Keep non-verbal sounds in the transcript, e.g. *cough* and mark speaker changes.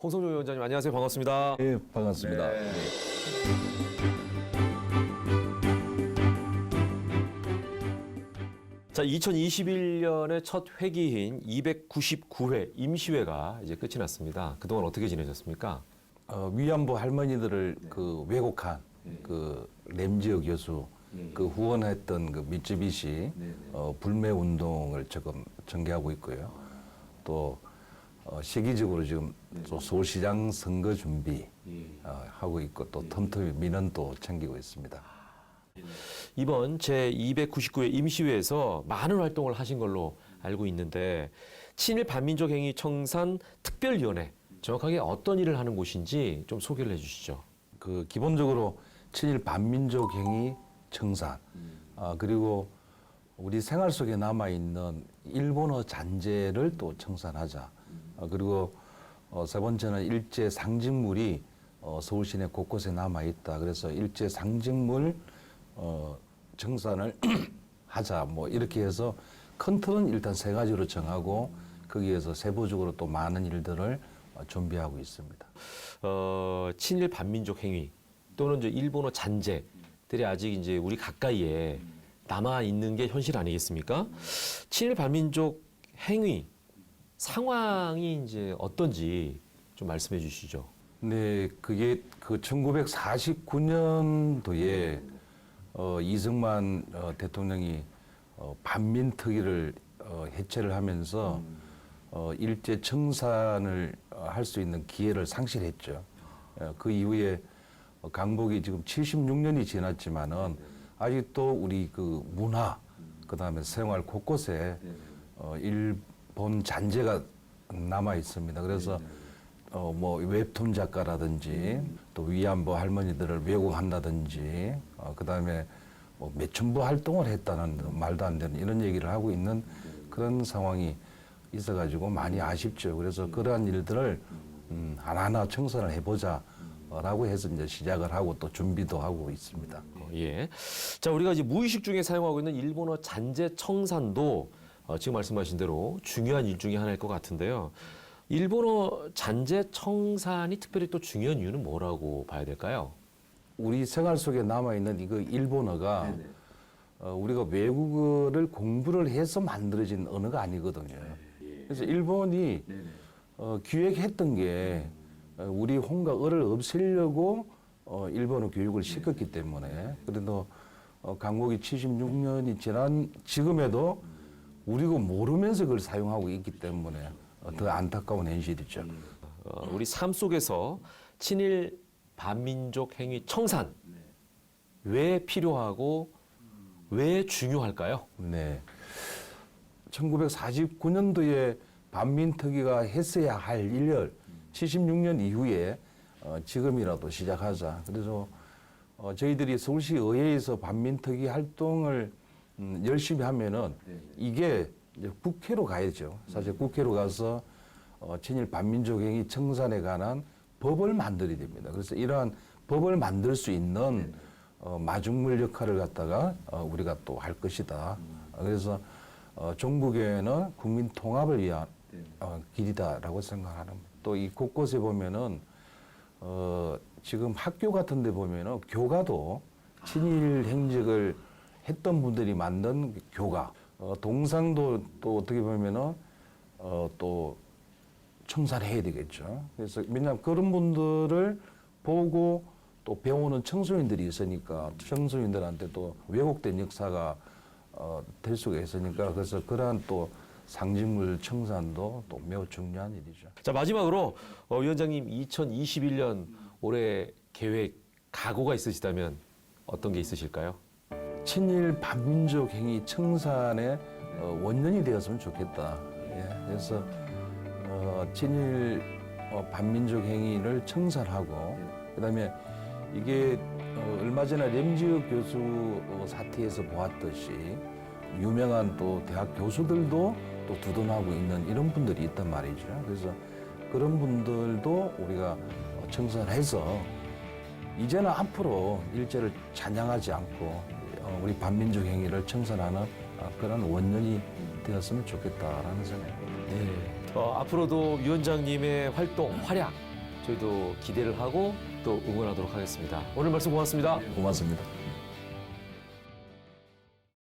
Speaker 1: 홍성조 위원장님 안녕하세요. 반갑습니다.
Speaker 2: 네, 반갑습니다.
Speaker 1: 자, 2021년의 첫 회기인 299회 임시회가 이제 끝이 났습니다. 그동안 어떻게 지내셨습니까?
Speaker 2: 어, 위안부 할머니들을 그 왜곡한 그 램지어 교수 그 후원했던 그 미쯔비시 어, 불매 운동을 지금 전개하고 있고요. 또 어, 시기적으로 지금 또 서울시장 선거 준비 어, 하고 있고 또 틈틈이 민원도 챙기고 있습니다.
Speaker 1: 이번 제 299회 임시회에서 많은 활동을 하신 걸로 알고 있는데 친일 반민족 행위 청산 특별위원회 정확하게 어떤 일을 하는 곳인지 좀 소개를 해주시죠.
Speaker 2: 그 기본적으로 친일 반민족 행위 청산 아, 그리고 우리 생활 속에 남아 있는 일본어 잔재를 또 청산하자. 아, 그리고 어, 세 번째는 일제 상징물이 어, 서울 시내 곳곳에 남아 있다. 그래서 일제 상징물 어, 청산을 *clears throat* 하자. 뭐 이렇게 해서 큰 틀은 일단 세 가지로 정하고 거기에서 세부적으로 또 많은 일들을 어, 준비하고 있습니다.
Speaker 1: 어, 친일 반민족 행위 또는 이제 일본어 잔재들이 아직 이제 우리 가까이에 남아 있는 게 현실 아니겠습니까? 친일 반민족 행위 상황이 이제 어떤지 좀 말씀해 주시죠.
Speaker 2: 네, 그게 그 1949년도에 어, 이승만 어, 대통령이 어, 반민특위를 어, 해체를 하면서 어, 일제 청산을 어, 할수 있는 기회를 상실했죠. 어, 그 이후에 어, 강복이 지금 76년이 지났지만은 아직도 우리 그 문화, 그 다음에 생활 곳곳에 어, 일 본 잔재가 남아 있습니다. 그래서 어, 뭐 웹툰 작가라든지 또 위안부 할머니들을 왜곡한다든지 어, 그다음에 뭐 매춘부 활동을 했다는 말도 안 되는 이런 얘기를 하고 있는 그런 상황이 있어가지고 많이 아쉽죠. 그래서 그러한 일들을 음, 하나하나 청산을 해보자 라고 해서 이제 시작을 하고 또 준비도 하고 있습니다.
Speaker 1: 어, 예. 자, 우리가 이제 무의식 중에 사용하고 있는 일본어 잔재 청산도 어, 지금 말씀하신 대로 중요한 일 중에 하나일 것 같은데요. 일본어 잔재 청산이 특별히 또 중요한 이유는 뭐라고 봐야 될까요?
Speaker 2: 우리 생활 속에 남아 있는 이거 일본어가 어, 우리가 외국어를 공부를 해서 만들어진 언어가 아니거든요. 그래서 일본이 어, 기획했던 게 어, 우리 홍가어를 없애려고 어, 일본어 교육을 시켰기 때문에 그래도 어, 강국이 76년이 지난 지금에도 우리가 모르면서 그걸 사용하고 있기 때문에 어, 더 안타까운 현실이죠.
Speaker 1: 어, 우리 삶 속에서 친일 반민족 행위 청산 왜 필요하고 왜 중요할까요?
Speaker 2: 네. 1949년도에 반민특위가 했어야 할 일을 76년 이후에 어, 지금이라도 시작하자. 그래서 어, 저희들이 서울시 의회에서 반민특위 활동을 음, 열심히 하면은 이게 이제 국회로 가야죠. 사실 국회로 가서 어, 친일 반민족 행위 청산에 관한 법을 만들어야 됩니다. 그래서 이러한 법을 만들 수 있는 어, 마중물 역할을 갖다가 어, 우리가 또 할 것이다. 어, 그래서 어, 종북교회는 국민 통합을 위한 어, 길이다라고 생각하는. 또 이 곳곳에 보면은 어, 지금 학교 같은 데 보면은 교가도 친일 행적을 했던 분들이 만든 교가. 어, 동상도 또 어떻게 보면은 어, 또 청산해야 되겠죠. 그래서 왜냐하면 그런 분들을 보고 또 배우는 청소년들이 있으니까 청소년들한테 또 왜곡된 역사가 어, 될 수가 있으니까 그래서 그러한 또 상징물 청산도 또 매우 중요한 일이죠.
Speaker 1: 자 마지막으로 어, 위원장님 2021년 올해 계획 각오가 있으시다면 어떤 게 있으실까요?
Speaker 2: 친일 반민족 행위 청산의 어, 원년이 되었으면 좋겠다. 예, 그래서 어, 친일 어, 반민족 행위를 청산하고 그다음에 이게 어, 얼마 전에 램지어 교수 어, 사태에서 보았듯이 유명한 또 대학 교수들도 또 두둔하고 있는 이런 분들이 있단 말이죠. 그래서 그런 분들도 우리가 어, 청산해서 이제는 앞으로 일제를 찬양하지 않고 어, 우리 반민족 행위를 청산하는 어, 그런 원년이 되었으면 좋겠다라는 생각입니다.
Speaker 1: 네. 어, 앞으로도 위원장님의 활동, 활약 저희도 기대를 하고 또 응원하도록 하겠습니다. 오늘 말씀 고맙습니다.
Speaker 2: 고맙습니다.